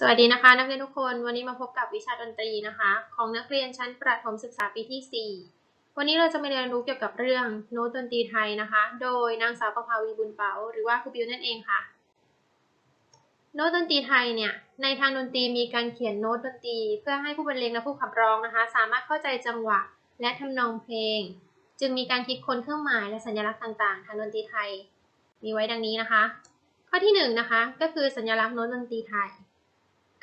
สวัสดีนะคะนักเรียนทุกคนวันนี้มาพบกับวิชาดนตรีนะคะ ของนักเรียนชั้นประถมศึกษาปีที่ 4 วันนี้เราจะมาเรียนรู้เกี่ยวกับเรื่องโน้ตดนตรีไทยนะคะ โดยนางสาวประภาวีบุญเปาหรือว่าครูบิวนั่นเองค่ะ โน้ตดนตรีไทยเนี่ยในทางดนตรีมีการเขียนโน้ตดนตรีเพื่อให้ผู้บรรเลงและผู้ขับร้องนะคะ สามารถเข้าใจจังหวะและทำนองเพลง จึงมีการคิดค้นเครื่องหมายและสัญลักษณ์ต่างๆ ทางดนตรีไทย มีไว้ดังนี้นะคะ ข้อที่หนึ่งนะคะก็คือสัญลักษณ์โน้ตดนตรีไทย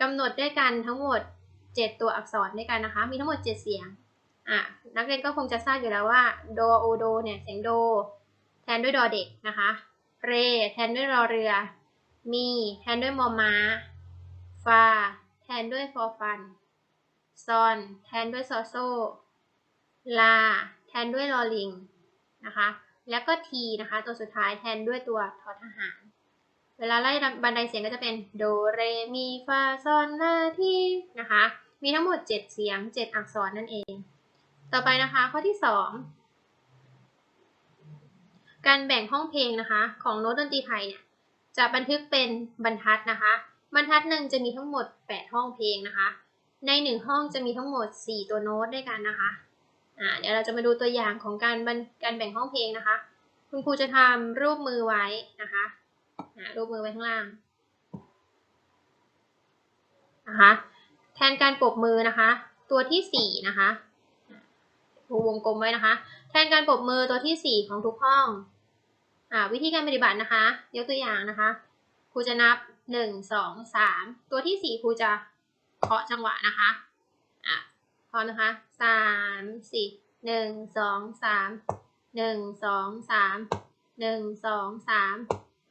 กำหนดด้วยกันทั้งหมด 7 ตัวอักษรด้วยกันนะคะ มีทั้งหมด 7 เสียงอะนักเรียนก็คงจะทราบอยู่แล้วว่าโดโอโดเนี่ยเสียงโด แทนด้วยดอเด็กนะคะเร แทนด้วยรอเรือ มี แทนด้วยมอม้าฟา แทนด้วยฟอฟันซอน แทนด้วยซอโซลา แทนด้วยลอลิงนะคะ แล้วก็ทีนะคะ ตัวสุดท้ายแทนด้วยตัวทอทหาร วลาไล่บันไดเสียงก็จะเป็นโดเรมีฟาซอนลาทีนะคะ มีทั้งหมด 7 เสียง 7 อักษรนั่นเอง ต่อไปนะคะข้อที่ 2 การแบ่งห้องเพลงนะคะ ของโน้ตดนตรีไทยเนี่ยจะบันทึกเป็นบรรทัดนะคะ บรรทัดหนึ่งจะมีทั้งหมด 8 ห้องเพลงนะคะ ใน 1 ห้องจะมีทั้งหมด 4 ตัวโน้ตด้วยกันนะคะอ่าเดี๋ยวเราจะมาดูตัวอย่างของการการแบ่งห้องเพลงนะคะ คุณครูจะทำรูปมือไว้นะคะ อ่ารูปมือไว้ข้างล่างนะคะแทนการปรบมือนะคะ ตัวที่4นะคะครูวงกลมไว้นะคะ แทนการปรบมือตัวที่ 4 ของทุกห้องอ่าวิธีการปฏิบัตินะคะ ยกตัวอย่างนะคะครูจะนับ 1 2 3 ตัวที่ 4ครูจะเคาะจังหวะนะคะอะพร้อมนะคะสามสี่หนึ่งสองสาม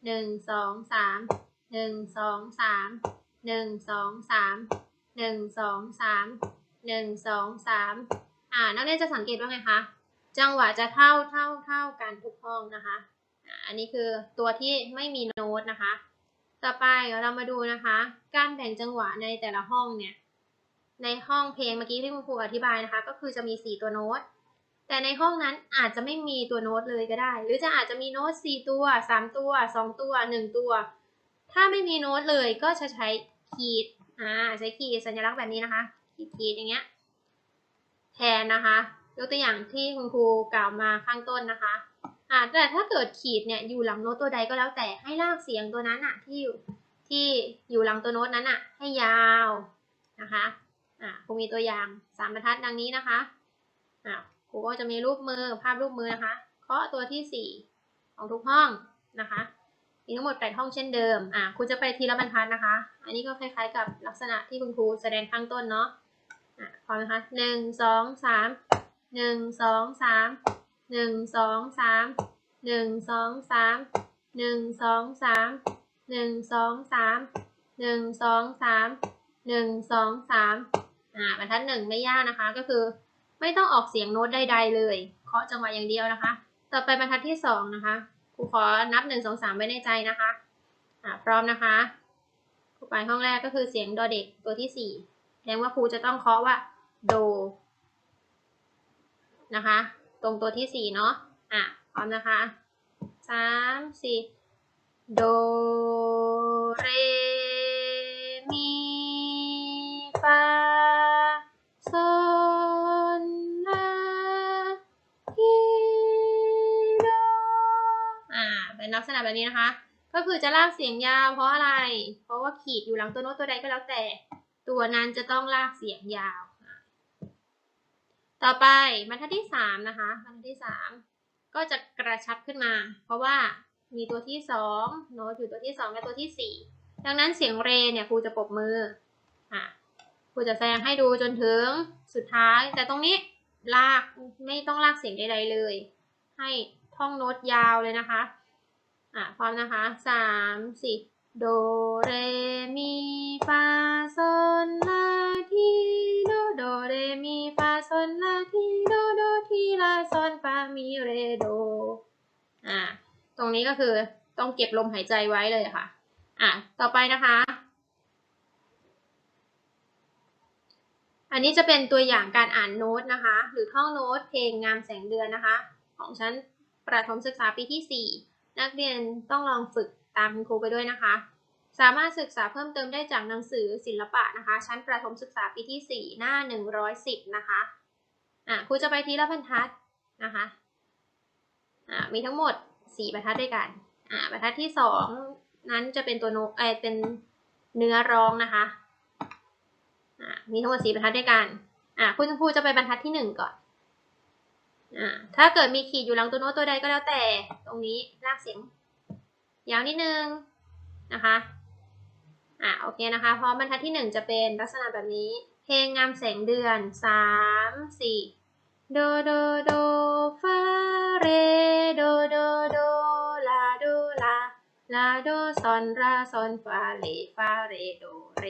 หนึ่งสองสามหนึ่งสองสามหนึ่งสองสามหนึ่งสองสามหนึ่งสองสามอ่านักเรียนจะสังเกตว่าไงคะ จังหวะจะเท่าเท่าเท่ากันทุกห้องนะคะอันนี้คือตัวที่ไม่มีโน้ตนะคะ ต่อไปเรามาดูนะคะ การแบ่งจังหวะในแต่ละห้องเนี่ย ในห้องเพลงเมื่อกี้ที่คุณครูอธิบายนะคะ ก็คือจะมี 4 ตัวโน้ต แต่ในห้องนั้นอาจจะไม่มีตัวโน้ตเลยก็ได้ หรือจะอาจจะมีโน้ต4ตัว 3 ตัว 2 ตัว 1 ตัว ถ้าไม่มีโน้ตเลยก็จะใช้ขีดอ่าใช้ขีดสัญลักษณ์แบบนี้นะคะ ขีดขีดอย่างเงี้ยแทนนะคะยกตัวอย่างที่คุณครูกล่าวมาข้างต้นนะคะอ่าแต่ถ้าเกิดขีดเนี่ยอยู่หลังโน้ตตัวใดก็แล้วแต่ให้ลากเสียงตัวนั้นอะที่อยู่ที่อยู่หลังตัวโน้ตนั้นอะให้ยาวนะคะอ่าครูมีตัวอย่างสามบรรทัดดังนี้นะคะอ่า ครูก็จะมีรูปมือภาพรูปมือนะคะ เคาะตัวที่สี่ของทุกห้องนะคะ มีทั้งหมดแปดห้องเช่นเดิม อ่าครูจะไปทีละบรรทัดนะคะ อันนี้ก็คล้ายๆกับลักษณะที่คุณครูแสดงข้างต้นเนาะ อ่าพร้อมนะคะหนึ่งสองสามหนึ่งสองสามหนึ่งสองสามหนึ่งสองสามหนึ่งสองสามหนึ่งสองสามหนึ่งสองสามหนึ่งสองสามอ่าบรรทัดหนึ่งไม่ยากนะคะก็คือ ไม่ต้องออกเสียงโน้ตใดๆเลยเคาะจังหวะอย่างเดียวนะคะ ต่อไปบรรทัดที่สองนะคะ ครูขอนับหนึ่งสองสามไว้ในใจนะคะอ่าพร้อมนะคะครูไปห้องแรกก็คือเสียงดอเด็กตัวที่สี่แสดงว่าครูจะต้องเคาะว่าโดนะคะ ตรงตัวที่สี่เนาะอะพร้อมนะคะสามสี่โดเร ลักษณะแบบนี้นะคะ ก็คือจะลากเสียงยาวเพราะอะไร เพราะว่าขีดอยู่หลังตัวโน้ตตัวใดก็แล้วแต่ ตัวนั้นจะต้องลากเสียงยาว ต่อไปบรรทัดที่สามนะคะบรรทัดที่สามก็จะกระชับขึ้นมา เพราะว่ามีตัวที่สองโน้ตอยู่ตัวที่สองและตัวที่สี่ดังนั้นเสียงเรเนี่ยครูจะปรบมืออะครูจะแสดงให้ดูจนถึงสุดท้าย แต่ตรงนี้ลากไม่ต้องลากเสียงใดๆเลย ให้ท่องโน้ตยาวเลยนะคะ อะพร้อมนะคะสามสี่โดเรมีฟาโซนลาทีโดโดเรมีฟาโซนลาทีโดโดทีลาโซนฟามีเรโดอ่าตรงนี้ก็คือต้องเก็บลมหายใจไว้เลยค่ะอะต่อไปนะคะ อันนี้จะเป็นตัวอย่างการอ่านโน้ตนะคะ หรือท่องโน้ตเพลงงามแสงเดือนนะคะ ของชั้นประถมศึกษาปีที่ 4 นักเรียนต้องลองฝึกตามคุณครูไปด้วยนะคะ สามารถศึกษาเพิ่มเติมได้จากหนังสือศิลปะนะคะ ชั้นประถมศึกษาปีที่ 4 หน้า 110 นะคะอะครูจะไปทีละบรรทัดนะคะอะมีทั้งหมด 4 บรรทัดด้วยกันอะบรรทัดที่ 2 นั้นจะเป็นตัวโนเอเป็นเนื้อร้องนะคะอะมีทั้งหมด 4 บรรทัดด้วยกันอะคุณครูจะไปบรรทัดที่ 1 ก่อน ถ้าเกิดมีขีดอยู่หลังตัวโน้ตตัวใดก็แล้วแต่ ตรงนี้ลากเสียงยาวนิดนึงนะคะอะโอเคนะคะ เพราะบรรทัดที่หนึ่งจะเป็นลักษณะแบบนี้ เพลงงามแสงเดือนสามสี่โดโดโดฟาเรโดโดโดลาโดลาลาโดซอนราซอนฟาเรฟาเรโดเร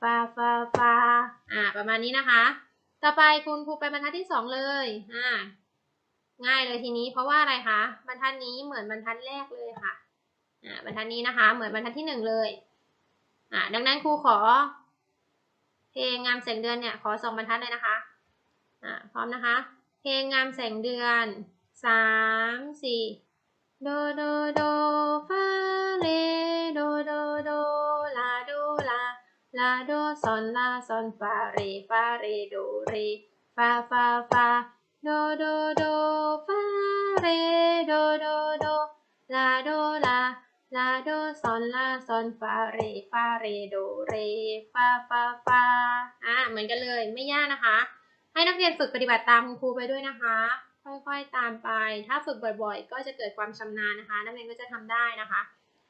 ฟาฟาฟาอ่าประมาณนี้นะคะ ต่อไปคุณครูไปบรรทัดที่สองเลยอ่า ง่ายเลยทีนี้เพราะว่าอะไรคะบรรทัดนี้เหมือนบรรทัดแรกเลยค่ะอ่าบรรทัดนี้นะคะ เหมือนบรรทัดที่หนึ่งเลยอ่าดังนั้นครูขอ เพลงงามแสงเดือนเนี่ยขอสองบรรทัดเลยนะคะอ่าพร้อมนะคะ เพลงงามแสงเดือนสามสี่โดโดโดฟาเลโดโดโดลาโดลาลาโดซอนลาซอนฟาเรฟาเรโดเรฟาฟาฟา โดโดโดฟาเรโดโดโดลาโดลาลาโดซอนลาซอนฟาเรฟาเรโดเรฟาฟาฟาอ่าเหมือนกันเลยไม่ยากนะคะ ให้นักเรียนฝึกปฏิบัติตามคุณครูไปด้วยนะคะ ค่อยๆตามไป ถ้าฝึกบ่อยๆ ก็จะเกิดความชำนาญนะคะ นักเรียนก็จะทำได้นะคะ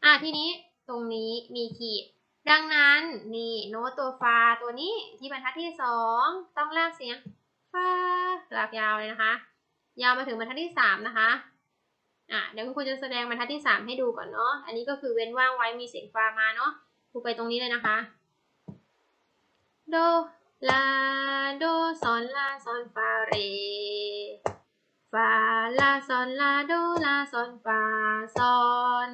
อ่าทีนี้ตรงนี้มีขีด ดังนั้นนี่โน้ตตัวฟาตัวนี้ที่บรรทัดที่สองต้องลากเสียง ลากยาวเลยนะคะ ยาวมาถึงบรรทัดที่สามนะคะอะเดี๋ยวคุณครูจะแสดงบรรทัดที่สามให้ดูก่อนเนาะอันนี้ก็คือเว้นว่างไว้มีเสียงฟามาเนาะครูไปตรงนี้เลยนะคะโดลาโดซอนลาซอนฟาเรฟาลาซอนลาโดลาซอนฟาซอน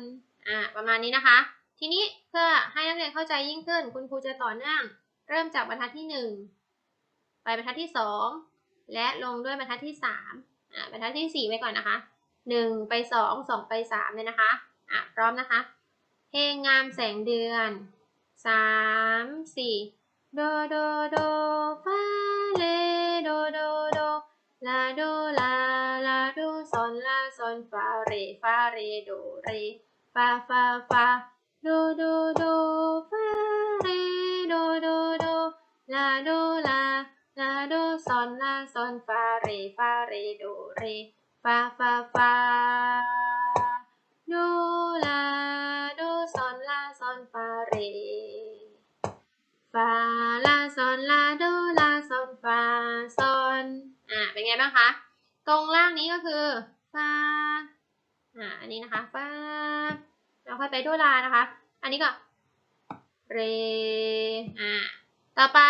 อะประมาณนี้นะคะ ทีนี้เพื่อให้นักเรียนเข้าใจยิ่งขึ้น คุณครูจะต่อเนื่องเริ่มจากบรรทัดที่หนึ่ง ไปบรรทัดที่สองและลงด้วยบรรทัดที่สามอะบรรทัดที่สี่ไว้ก่อนนะคะหนึ่งไปสองสองไปสามเลยนะคะอะพร้อมนะคะ เพลงงามแสงเดือนสามสี่โดโดโดฟาเลโดโดโดลาโดลาลาโดซอนลาซอนฟาเรฟาเรโดเรฟาฟาฟาโดโดโดฟาเรโดโดโดลาโดลาลาด อนลาซอนฟาเรฟาเรโดเรฟาฟาฟาโดลาโดซอนลาซอนฟาเรฟาลาซอนลาโดลาซอนฟาซอนอ่าเป็นไงบ้างคะตรงล่างนี้ก็คือฟาอ่าอันนี้นะคะฟาแล้วค่อยไปโดลานะคะ อันนี้ก็เรอ่าต่อไป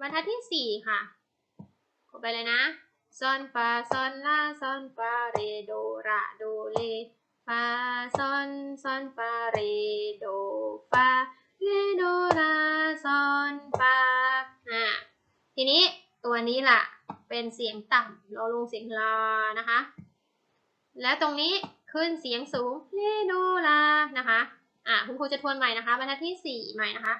บรรทัดที่สี่ค่ะ ไปเลยนะซอนฟาซอนลาซอนฟาเรโดระโดเลฟาซอนซอนฟาเรโดฟาเรโดราซอนฟาอ่าทีนี้ตัวนี้ล่ะเป็นเสียงต่ำเราลงเสียงลานะคะ และตรงนี้ขึ้นเสียงสูงเรโดลานะคะอ่าคุณครูจะทวนใหม่นะคะบรรทัดที่สี่ใหม่นะคะ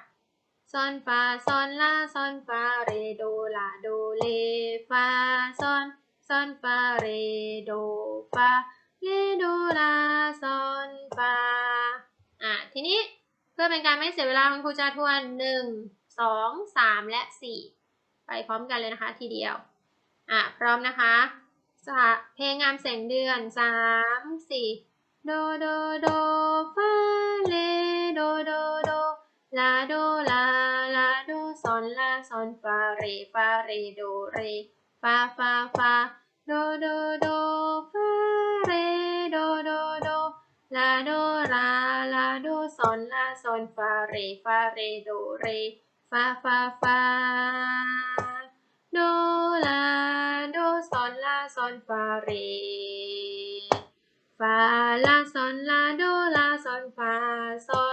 ซอนฟาซอนลาซอนฟาเรโดลาโดเลฟาซอนซอนฟาเรโดฟาเรโดลาซอนฟาอะทีนี้เพื่อเป็นการไม่เสียเวลาคุณครูจะทวนหนึ่งสองสามและสี่ไปพร้อมกันเลยนะคะทีเดียวอะพร้อมนะคะสะเพลงงามแสงเดือนสามสี่โดโดโดฟาเลโดโดโดลาโดลา อนลาซอนฟาเรฟาเรโดเรฟาฟาฟาโดโดโดฟาเรโดโดโดลาโดลาลาโดซอนลาซอนฟาเรฟาเรโดเรฟาฟาฟาโดลาโดซอนลาซอนฟาเรฟาลาซอนลาโดลาซอนฟาซอน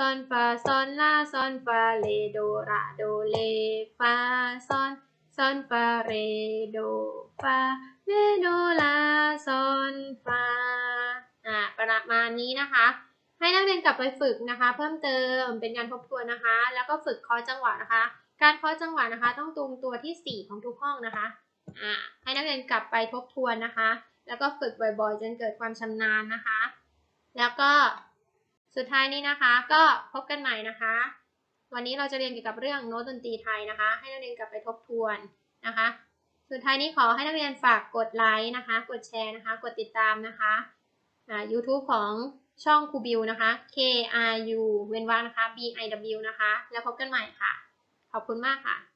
ซอนฟาซอนลาซอนฟาเลโดระโดเลฟาซอนซอนฟาเรโดฟาเลโดลาซอนฟาอ่าประมาณนี้นะคะ ให้นักเรียนกลับไปฝึกนะคะ เพิ่มเติมเป็นการทบทวนนะคะ แล้วก็ฝึกคาะจังหวะนะคะ การคาะจังหวะนะคะ ต้องตรงตัวที่ 4 ของทุกห้องนะคะอ่าให้นักเรียนกลับไปทบทวนนะคะ แล้วก็ฝึกบ่อยๆ จนเกิดความชำนาญนะคะ แล้วก็ สุดท้ายนี้นะคะก็พบกันใหม่นะคะ วันนี้เราจะเรียนเกี่ยวกับเรื่องโน้ตดนตรีไทยนะคะ ให้นักเรียนกลับไปทบทวนนะคะ สุดท้ายนี้ขอให้นักเรียนฝากกดไลค์นะคะ กดแชร์นะคะ กดติดตามนะคะอ่า YouTube ของช่องครูบิวนะคะ K R U เว้นวรรคนะคะ B I W นะคะ แล้วพบกันใหม่ค่ะ ขอบคุณมากค่ะ